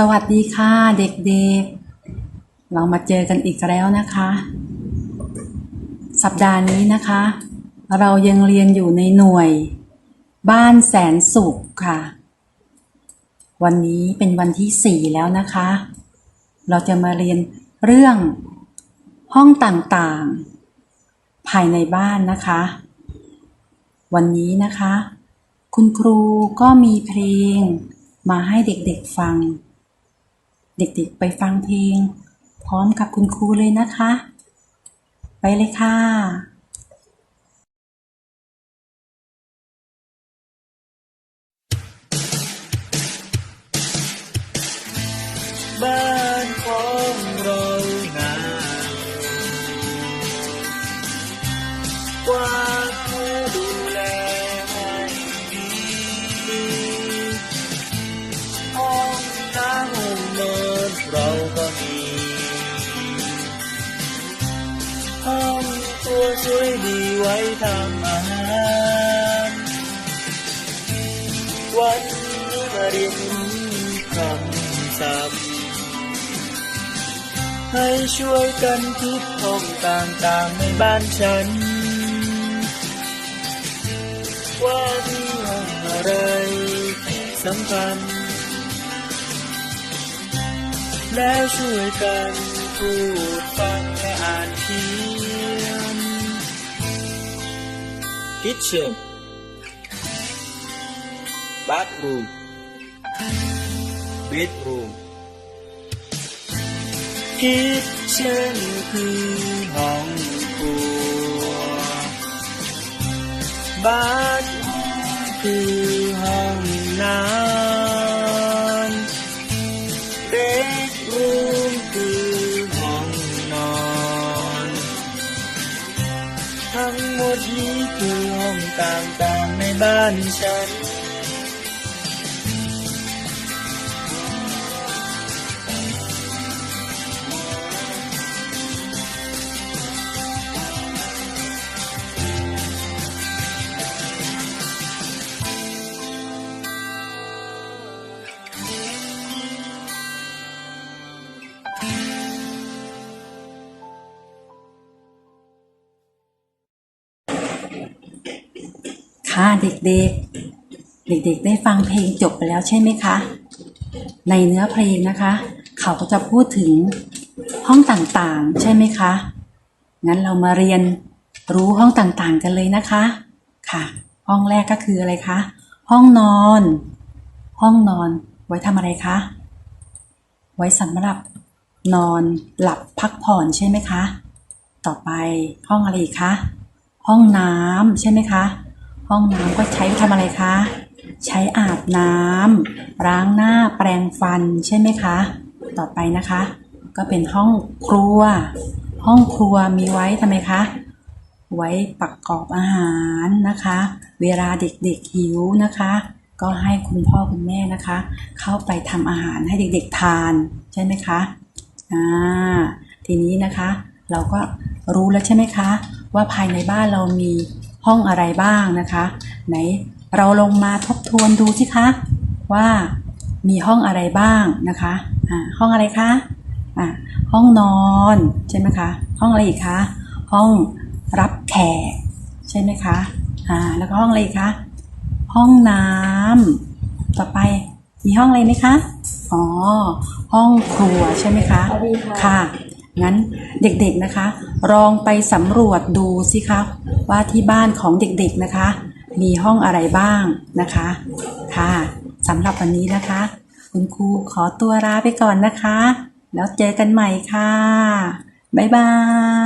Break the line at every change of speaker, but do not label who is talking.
สวัสดีค่ะเด็กๆ เรามาเจอกันอีกแล้วนะคะ สัปดาห์นี้นะคะ เรายังเรียนอยู่ในหน่วย บ้านแสนสุขค่ะ วันนี้เป็นวันที่สี่แล้วนะคะ เราจะมาเรียนเรื่อง ห้องต่างๆ ภายในบ้านนะคะ วันนี้นะคะ คุณครูก็มีเพลงมาให้เด็กๆฟัง เด็กๆไปฟังเพลง พร้อมกับคุณครูเลยนะคะ ไปเลยค่ะ
บ้านของเรานาว่าผู้ดูแลให้ดี สวยดีไว้ทำอาหารวันนี้มาเรียนรู้คำศัพท์ให้ช่วยกันคิดห้องต่างๆในบ้านฉัน ว่ามีห้องอะไรสำคัญแล้วช่วยกันพูดฟังและอ่านเขียน Kitchen Bathroom Bedroom คิดเช่นคือห้องครัวบ้านคือห้องน้ำ ต่างๆในบ้านฉัน
ค่ะเด็กๆ เด็กๆ ได้ฟังเพลงจบไปแล้วใช่ไหมคะ ในเนื้อเพลงนะคะ เขาก็จะพูดถึงห้องต่างๆ ใช่ไหมคะ งั้นเรามาเรียนรู้ห้องต่างๆ กันเลยนะคะ ค่ะ ห้องแรกก็คืออะไรคะ ห้องนอน ห้องนอนไว้ทำอะไรคะ ไว้สำหรับนอนหลับพักผ่อนใช่ไหมคะ ต่อไปห้องอะไรอีกคะ ห้องน้ำใช่ไหมคะ ห้องน้ำก็ใช้ทำอะไรคะ ใช้อาบน้ำล้างหน้าแปรงฟันใช่ไหมคะ ต่อไปนะคะ ก็เป็นห้องครัว ห้องครัวมีไว้ทำไมคะ ไว้ประกอบอาหารนะคะ เวลาเด็กๆหิวนะคะ ก็ให้คุณพ่อคุณแม่นะคะ เข้าไปทำอาหารให้เด็กๆทานใช่ไหมคะอ่าทีนี้นะคะ เราก็รู้แล้วใช่ไหมคะ ว่าภายในบ้านเรามี ห้องอะไรบ้างนะคะ ไหนเราลงมาทบทวนดูสิคะ ว่ามีห้องอะไรบ้างนะคะอ่าห้องอะไรคะอ่าห้องนอนใช่ไหมคะ ห้องอะไรอีกคะ ห้องรับแขกใช่ไหมคะอ่าแล้วก็ห้องอะไรอีกคะ ห้องน้ำต่อไปมีห้องอะไรไหมคะ อ๋อ ห้องครัวใช่ไหมคะ
สวัสดีค่ะ
ค่ะ งั้นเด็กๆนะคะ ลองไปสำรวจดูสิคะว่าที่บ้านของเด็กๆนะคะ มีห้องอะไรบ้างนะคะค่ะสำหรับวันนี้นะคะ คุณครูขอตัวลาไปก่อนนะคะ แล้วเจอกันใหม่ค่ะ บ๊ายบาย